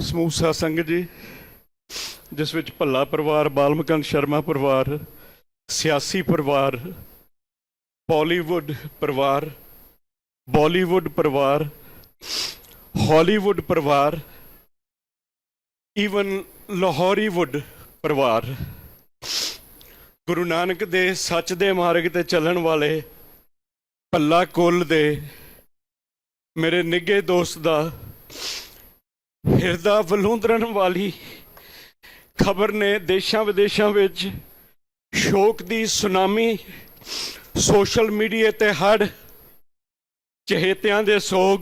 ਸਮੂਹ ਸਾਧ ਸੰਗਤ ਜੀ, ਜਿਸ ਵਿੱਚ ਭੱਲਾ ਪਰਿਵਾਰ ਬਾਲਮਕੰਗ ਸ਼ਰਮਾ ਪਰਿਵਾਰ, ਸਿਆਸੀ ਪਰਿਵਾਰ, ਬਾਲੀਵੁੱਡ ਪਰਿਵਾਰ ਬਾਲੀਵੁੱਡ ਪਰਿਵਾਰ, ਹਾਲੀਵੁੱਡ ਪਰਿਵਾਰ, ਈਵਨ ਲਾਹੌਰੀਵੁੱਡ ਪਰਿਵਾਰ, ਗੁਰੂ ਨਾਨਕ ਦੇ ਸੱਚ ਦੇ ਮਾਰਗ ਤੇ ਚੱਲਣ ਵਾਲੇ ਭੱਲਾ ਕੁੱਲ ਦੇ ਮੇਰੇ ਨਿੱਘੇ ਦੋਸਤ ਦਾ ਹਿਰਦਾ ਵਲੂੰਦਰਨ ਵਾਲੀ ਖਬਰ ਨੇ ਦੇਸ਼ਾਂ ਵਿਦੇਸ਼ਾਂ ਵਿੱਚ ਸ਼ੋਕ ਦੀ ਸੁਨਾਮੀ, ਸੋਸ਼ਲ ਮੀਡੀਆ ਤੇ ਹੜ ਚਹੇਤਿਆਂ ਦੇ ਸੋਗ,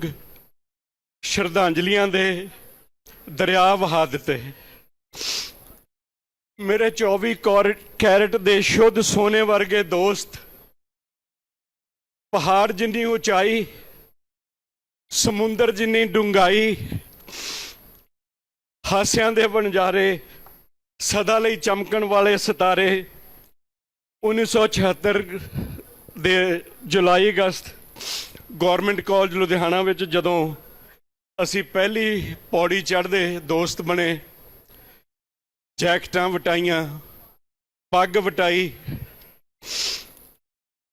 ਸ਼ਰਧਾਂਜਲੀਆਂ ਦੇ ਦਰਿਆ ਵਹਾ ਦਿੱਤੇ। ਮੇਰੇ 24 ਕੌਰ- ਕੈਰਟ ਦੇ ਸ਼ੁੱਧ ਸੋਨੇ ਵਰਗੇ ਦੋਸਤ, ਪਹਾੜ ਜਿੰਨੀ ਉਚਾਈ, ਸਮੁੰਦਰ ਜਿੰਨੀ ਡੂੰਘਾਈ ਹਾਸਿਆਂ ਦੇ ਵਣਜਾਰੇ, ਸਦਾ ਲਈ ਚਮਕਣ ਵਾਲੇ ਸਿਤਾਰੇ 1976 ਦੇ ਜੁਲਾਈ ਅਗਸਤ ਗਵਰਨਮੈਂਟ ਕਾਲਜ ਲੁਧਿਆਣਾ ਵਿੱਚ ਜਦੋਂ ਅਸੀਂ ਪਹਿਲੀ ਪੌੜੀ ਚੜ੍ਹਦੇ ਦੋਸਤ ਬਣੇ, ਜੈਕਟਾਂ ਵਟਾਈਆਂ, ਪੱਗ ਵਟਾਈ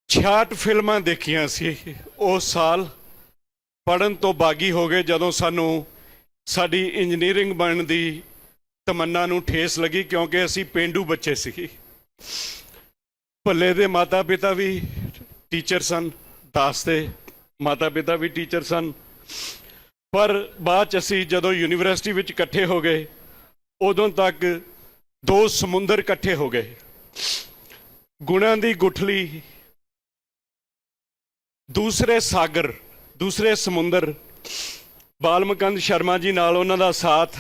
66 ਫਿਲਮਾਂ ਦੇਖੀਆਂ ਸੀ। ਉਸ ਸਾਲ ਪੜਨ ਤੋਂ ਬਾਗੀ ਹੋ ਗਏ ਜਦੋਂ ਸਾਨੂੰ ਸਾਡੀ ਇੰਜੀਨੀਅਰਿੰਗ ਬਣਨ ਦੀ ਤਮੰਨਾ ਨੂੰ ਠੇਸ ਲੱਗੀ ਕਿਉਂਕਿ ਅਸੀਂ ਪਿੰਡੂ ਬੱਚੇ ਸੀ ਭੱਲੇ ਦੇ ਮਾਤਾ ਪਿਤਾ ਵੀ ਟੀਚਰ ਸਨ, ਦਾਸ ਦੇ ਮਾਤਾ ਪਿਤਾ ਵੀ ਟੀਚਰ ਸਨ। ਪਰ ਬਾਅਦ ਚ ਅਸੀਂ ਜਦੋਂ ਯੂਨੀਵਰਸਿਟੀ ਵਿੱਚ ਇਕੱਠੇ ਹੋ ਗਏ, ਉਦੋਂ ਤੱਕ ਦੋ ਸਮੁੰਦਰ ਇਕੱਠੇ ਹੋ ਗਏ। ਗੁਣਾਂ ਦੀ ਗੁਠਲੀ, ਦੂਸਰੇ ਸਾਗਰ, ਦੂਸਰੇ ਸਮੁੰਦਰ ਬਾਲਮਕੰਦ ਸ਼ਰਮਾ ਜੀ ਨਾਲ ਉਹਨਾਂ ਦਾ ਸਾਥ